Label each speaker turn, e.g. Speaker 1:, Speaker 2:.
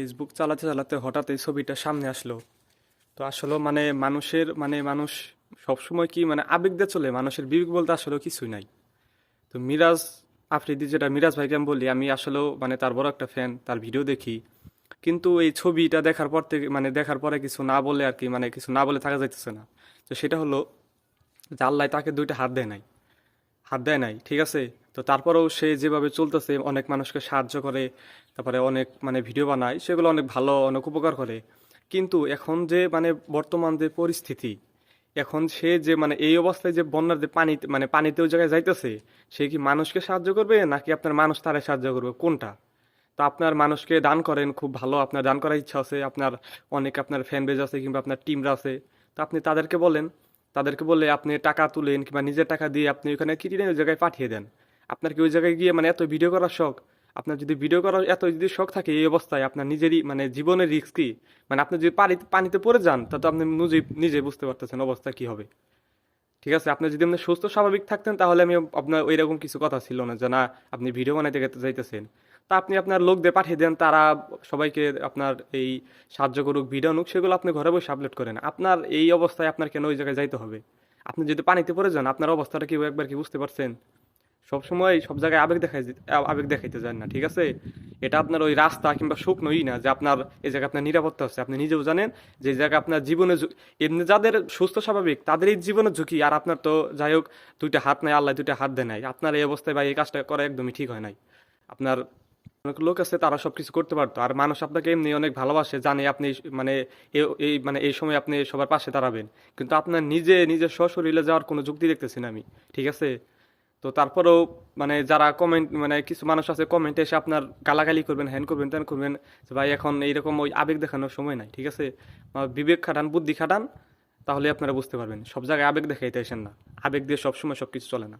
Speaker 1: Facebook চালাতে চালাতে হঠাৎ এই ছবিটা সামনে আসলো। তো আসলে মানে মানুষের মানে মানুষ সবসময় কি মানে আবেগ দিয়ে চলে, মানুষের বিবেক বলতে আসলে কিছুই নাই। তো মিরাজ আফ্রিদি যেটা, মিরাজ ভাইকে আমি বলি, আমি আসলেও মানে তার বড় একটা ফ্যান তার ভিডিও দেখি। কিন্তু এই ছবিটা দেখার পর থেকে মানে দেখার পরে কিছু না বলে আর কি মানে কিছু না বলে থাকা যাইতেছে না। তো সেটা হলো যে আল্লাহ তাকে দুইটা হাত দেয় নাই। হাত দেয় নাই, ঠিক আছে? তো তারপরেও সে যেভাবে চলতেছে, অনেক মানুষকে সাহায্য করে, তারপরে অনেক মানে ভিডিও বানায়, সেগুলো অনেক ভালো, অনেক উপকার করে। কিন্তু এখন যে মানে বর্তমান যে পরিস্থিতি, এখন সে যে মানে এই অবস্থায় যে বন্যার যে পানি মানে পানিতে ওই জায়গায় যাইতেছে, সে কি মানুষকে সাহায্য করবে, নাকি আপনার মানুষ তারে সাহায্য করবে? কোনটা? তো আপনার মানুষকে দান করেন, খুব ভালো, আপনার দান করার ইচ্ছা আছে, আপনার অনেক আপনার ফ্যান বেজ আছে কিংবা আপনার টিমরা আছে, তো আপনি তাদেরকে বলেন। তাদেরকে বলে আপনি টাকা তুলেন কিংবা নিজের টাকা দিয়ে আপনি ওখানে কিনে ওই জায়গায় পাঠিয়ে দেন। আপনার কি ওই জায়গায় গিয়ে মানে এত ভিডিও করার শখ? আপনার যদি ভিডিও করার এত যদি শখ থাকে এই অবস্থায়, আপনার নিজেরই মানে জীবনের রিস্ক কি? মানে আপনি যদি পানি পানিতে পড়ে যান, তা তো আপনি নিজে নিজে বুঝতে পারতেছেন অবস্থা কি হবে। ঠিক আছে, আপনি যদি আপনি সুস্থ, স্বাভাবিক থাকতেন, তাহলে আমি আপনার ওই রকম কিছু কথা ছিল না যে, না, আপনি ভিডিও বানাইতে গেতে যাইতেছেন। তা আপনি আপনার লোকদের পাঠিয়ে দেন, তারা সবাইকে আপনার এই সাহায্য করুক, ভিডিও আনুক, সেগুলো আপনি ঘরে বসে আপলোড করেন। আপনার এই অবস্থায় আপনার কেন ওই জায়গায় যাইতে হবে? আপনি যদি পানিতে পড়ে যান, আপনার অবস্থাটা কি একবার কি বুঝতে পারছেন? সবসময় সব জায়গায় আবেগ দেখাই আবেগ দেখাইতে যান না, ঠিক আছে? এটা আপনার ওই রাস্তা কিংবা শুকনোই না যে আপনার এই জায়গায় আপনার নিরাপত্তা আছে। আপনি নিজেও জানেন যে এই জায়গায় আপনার জীবনে এমনি যাদের সুস্থ স্বাভাবিক তাদের এই জীবনের ঝুঁকি। আর আপনার তো যাই হোক, দুইটা হাত নাই, আল্লাহ দুইটা হাত দেয় নাই। আপনার এই অবস্থায় বা এই কাজটা করা একদমই ঠিক হয় নাই। আপনার অনেক লোক আছে, তারা সব কিছু করতে পারতো। আর মানুষ আপনাকে এমনি অনেক ভালোবাসে, জানে আপনি মানে এই মানে এই সময় আপনি সবার পাশে দাঁড়াবেন। কিন্তু আপনার নিজে, নিজের সশরীরে যাওয়ার কোনো যুক্তি দেখতেছি না আমি, ঠিক আছে? তো তারপরেও মানে যারা কমেন্ট মানে কিছু মানুষ আছে কমেন্টে এসে আপনার গালাগালি করবেন, হ্যান করবেন, ত্যান করবেন, যে ভাই এখন এইরকম ওই আবেগ দেখানোর সময় নাই, ঠিক আছে? বিবেক খাটান, বুদ্ধি খাটান, তাহলে আপনারা বুঝতে পারবেন। সব জায়গায় আবেগ দেখাইতে আসেন না। আবেগ দিয়ে সবসময় সব কিছু চলে না।